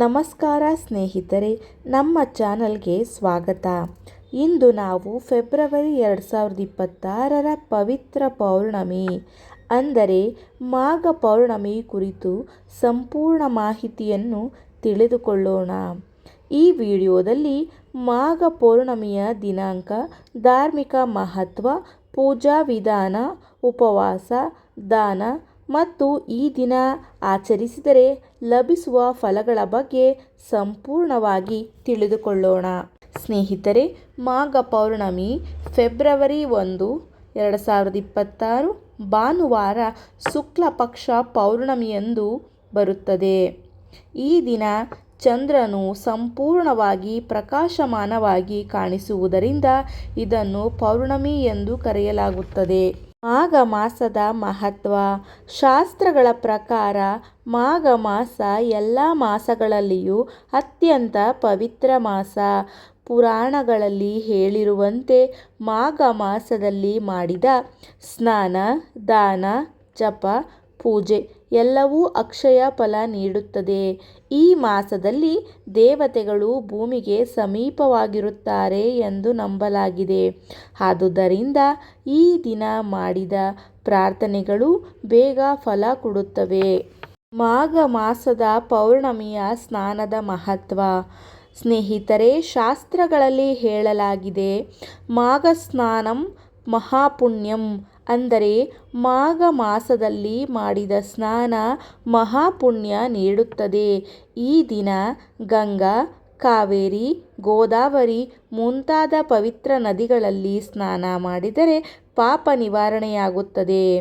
ನಮಸ್ಕಾರ ಸ್ನೇಹಿತರೆ, ನಮ್ಮ ಚಾನಲ್ಗೆ ಸ್ವಾಗತ. ಇಂದು ನಾವು ಫೆಬ್ರವರಿ ಎರಡು ಸಾವಿರದ ಇಪ್ಪತ್ತಾರರ ಪವಿತ್ರ ಪೌರ್ಣಮಿ. ಅಂದರೆ ಮಾಘ ಪೌರ್ಣಮಿ ಕುರಿತು ಸಂಪೂರ್ಣ ಮಾಹಿತಿಯನ್ನು ತಿಳಿದುಕೊಳ್ಳೋಣ. ಈ ವಿಡಿಯೋದಲ್ಲಿ ಮಾಘ ಪೌರ್ಣಮಿಯ ದಿನಾಂಕ, ಧಾರ್ಮಿಕ ಮಹತ್ವ, ಪೂಜಾ ವಿಧಾನ, ಉಪವಾಸ, ದಾನ ಮತ್ತು ಈ ದಿನ ಆಚರಿಸಿದರೆ ಲಭಿಸುವ ಫಲಗಳ ಬಗ್ಗೆ ಸಂಪೂರ್ಣವಾಗಿ ತಿಳಿದುಕೊಳ್ಳೋಣ. ಸ್ನೇಹಿತರೆ, ಮಾಘ ಪೌರ್ಣಮಿ ಫೆಬ್ರವರಿ ಒಂದು, ಎರಡು ಸಾವಿರದ ಇಪ್ಪತ್ತಾರು ಭಾನುವಾರ ಶುಕ್ಲ ಪಕ್ಷ ಪೌರ್ಣಮಿಯಂದು ಬರುತ್ತದೆ. ಈ ದಿನ ಚಂದ್ರನು ಸಂಪೂರ್ಣವಾಗಿ ಪ್ರಕಾಶಮಾನವಾಗಿ ಕಾಣಿಸುವುದರಿಂದ ಇದನ್ನು ಪೌರ್ಣಮಿ ಎಂದು ಕರೆಯಲಾಗುತ್ತದೆ. ಮಾಘ ಮಾಸದ ಮಹತ್ವ. ಶಾಸ್ತ್ರಗಳ ಪ್ರಕಾರ ಮಾಘ ಮಾಸ ಎಲ್ಲ ಮಾಸಗಳಲ್ಲಿಯೂ ಅತ್ಯಂತ ಪವಿತ್ರ ಮಾಸ. ಪುರಾಣಗಳಲ್ಲಿ ಹೇಳಿರುವಂತೆ ಮಾಘ ಮಾಸದಲ್ಲಿ ಮಾಡಿದ ಸ್ನಾನ, ದಾನ, ಜಪ ಪೂಜೆ ಎಲ್ಲವೂ ಅಕ್ಷಯ ಫಲ ನೀಡುತ್ತದೆ. ಈ ಮಾಸದಲ್ಲಿ ದೇವತೆಗಳು ಭೂಮಿಗೆ ಸಮೀಪವಾಗಿರುತ್ತಾರೆ ಎಂದು ನಂಬಲಾಗಿದೆ. ಆದುದರಿಂದ ಈ ದಿನ ಮಾಡಿದ ಪ್ರಾರ್ಥನೆಗಳು ಬೇಗ ಫಲ ಕೊಡುತ್ತವೆ. ಮಾಘ ಮಾಸದ ಪೌರ್ಣಮಿಯ ಸ್ನಾನದ ಮಹತ್ವ. ಸ್ನೇಹಿತರೆ, ಶಾಸ್ತ್ರಗಳಲ್ಲಿ ಹೇಳಲಾಗಿದೆ ಮಾಘ ಸ್ನಾನಂ ಮಹಾಪುಣ್ಯಂ ಅಂದರೆ ಮಾಘ ಮಾಸದಲ್ಲಿ ಮಾಡಿದ ಸ್ನಾನ ಮಹಾಪುಣ್ಯ ನೀಡುತ್ತದೆ. ಈ ದಿನ ಗಂಗಾ, ಕಾವೇರಿ, ಗೋದಾವರಿ ಮುಂತಾದ ಪವಿತ್ರ ನದಿಗಳಲ್ಲಿ ಸ್ನಾನ ಮಾಡಿದರೆ ಪಾಪ ನಿವಾರಣೆಯಾಗುತ್ತದೆ.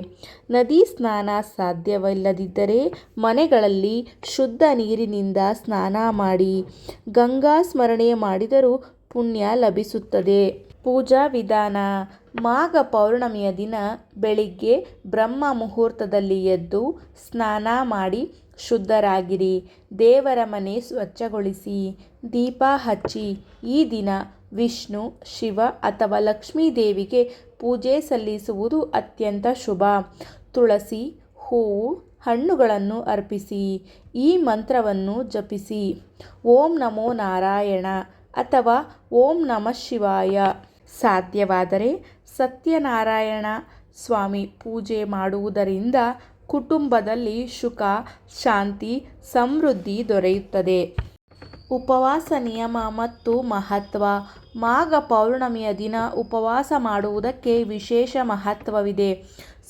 ನದಿ ಸ್ನಾನ ಸಾಧ್ಯವಿಲ್ಲದಿದ್ದರೆ ಮನೆಗಳಲ್ಲಿ ಶುದ್ಧ ನೀರಿನಿಂದ ಸ್ನಾನ ಮಾಡಿ ಗಂಗಾ ಸ್ಮರಣೆ ಮಾಡಿದರೂ ಪುಣ್ಯ ಲಭಿಸುತ್ತದೆ. ಪೂಜಾ ವಿಧಾನ ಮಾಘ ಪೌರ್ಣಮಿಯ ದಿನ ಬೆಳಿಗ್ಗೆ ಬ್ರಹ್ಮ ಮುಹೂರ್ತದಲ್ಲಿ ಎದ್ದು ಸ್ನಾನ ಮಾಡಿ ಶುದ್ಧರಾಗಿರಿ. ದೇವರ ಮನೆ ಸ್ವಚ್ಛಗೊಳಿಸಿ. ದೀಪ ಹಚ್ಚಿ. ಈ ದಿನ ವಿಷ್ಣು, ಶಿವ ಅಥವಾ ಲಕ್ಷ್ಮೀ ದೇವಿಗೆ ಪೂಜೆ ಸಲ್ಲಿಸುವುದು ಅತ್ಯಂತ ಶುಭ. ತುಳಸಿ, ಹೂವು, ಹಣ್ಣುಗಳನ್ನು ಅರ್ಪಿಸಿ. ಈ ಮಂತ್ರವನ್ನು ಜಪಿಸಿ. ಓಂ ನಮೋ ನಾರಾಯಣ ಅಥವಾ ಓಂ ನಮಃ ಶಿವಾಯ. ಸಾಧ್ಯವಾದರೆ ಸತ್ಯನಾರಾಯಣ ಸ್ವಾಮಿ ಪೂಜೆ ಮಾಡುವುದರಿಂದ ಕುಟುಂಬದಲ್ಲಿ ಸುಖ ಶಾಂತಿ ಸಮೃದ್ಧಿ ದೊರೆಯುತ್ತದೆ. ಉಪವಾಸ ನಿಯಮ ಮತ್ತು ಮಹತ್ವ. ಮಾಘ ಪೌರ್ಣಮಿಯ ದಿನ ಉಪವಾಸ ಮಾಡುವುದಕ್ಕೆ ವಿಶೇಷ ಮಹತ್ವವಿದೆ.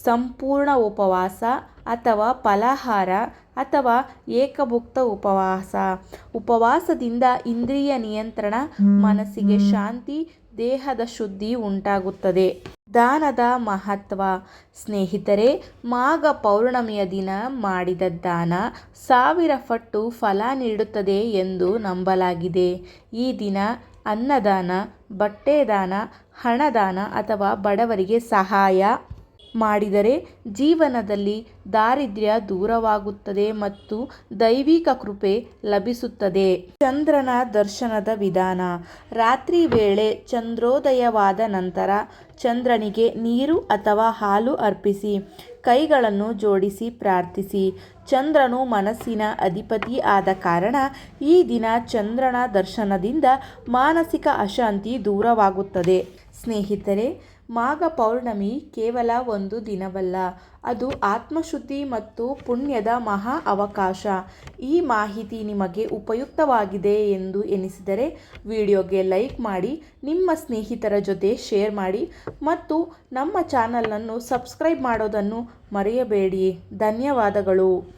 ಸಂಪೂರ್ಣ ಉಪವಾಸ ಅಥವಾ ಫಲಾಹಾರ ಅಥವಾ ಏಕಭುಕ್ತ ಉಪವಾಸ. ಉಪವಾಸದಿಂದ ಇಂದ್ರಿಯ ನಿಯಂತ್ರಣ ಮನಸ್ಸಿಗೆ ಶಾಂತಿ ದೇಹದ ಶುದ್ಧಿ ಉಂಟಾಗುತ್ತದೆ. ದಾನದ ಮಹತ್ವ. ಸ್ನೇಹಿತರೆ, ಮಾಘ ಪೌರ್ಣಮಿಯ ದಿನ ಮಾಡಿದ ದಾನ ಸಾವಿರ ಪಟ್ಟು ಫಲ ನೀಡುತ್ತದೆ ಎಂದು ನಂಬಲಾಗಿದೆ. ಈ ದಿನ ಅನ್ನದಾನ, ಬಟ್ಟೆದಾನ, ಹಣದಾನ ಅಥವಾ ಬಡವರಿಗೆ ಸಹಾಯ. ಮಾಡಿದರೆ ಜೀವನದಲ್ಲಿ ದಾರಿದ್ರ್ಯ ದೂರವಾಗುತ್ತದೆ ಮತ್ತು ದೈವಿಕ ಕೃಪೆ ಲಭಿಸುತ್ತದೆ. ಚಂದ್ರನ ದರ್ಶನದ ವಿಧಾನ. ರಾತ್ರಿ ವೇಳೆ ಚಂದ್ರೋದಯವಾದ ನಂತರ ಚಂದ್ರನಿಗೆ ನೀರು ಅಥವಾ ಹಾಲು ಅರ್ಪಿಸಿ, ಕೈಗಳನ್ನು ಜೋಡಿಸಿ ಪ್ರಾರ್ಥಿಸಿ. ಚಂದ್ರನು ಮನಸ್ಸಿನ ಅಧಿಪತಿ ಆದ ಕಾರಣ ಈ ದಿನ ಚಂದ್ರನ ದರ್ಶನದಿಂದ ಮಾನಸಿಕ ಅಶಾಂತಿ ದೂರವಾಗುತ್ತದೆ. ಸ್ನೇಹಿತರೆ ಮಾಘ ಪೌರ್ಣಮಿ ಕೇವಲ ಒಂದು ದಿನವಲ್ಲ. ಅದು ಆತ್ಮಶುದ್ಧಿ ಮತ್ತು ಪುಣ್ಯದ ಮಹಾ ಅವಕಾಶ. ಈ ಮಾಹಿತಿ ನಿಮಗೆ ಉಪಯುಕ್ತವಾಗಿದೆ ಎಂದು ಎನಿಸಿದರೆ ವಿಡಿಯೋಗೆ ಲೈಕ್ ಮಾಡಿ, ನಿಮ್ಮ ಸ್ನೇಹಿತರ ಜೊತೆ ಶೇರ್ ಮಾಡಿ ಮತ್ತು ನಮ್ಮ ಚಾನಲನ್ನು ಸಬ್ಸ್ಕ್ರೈಬ್ ಮಾಡೋದನ್ನು ಮರೆಯಬೇಡಿ. ಧನ್ಯವಾದಗಳು.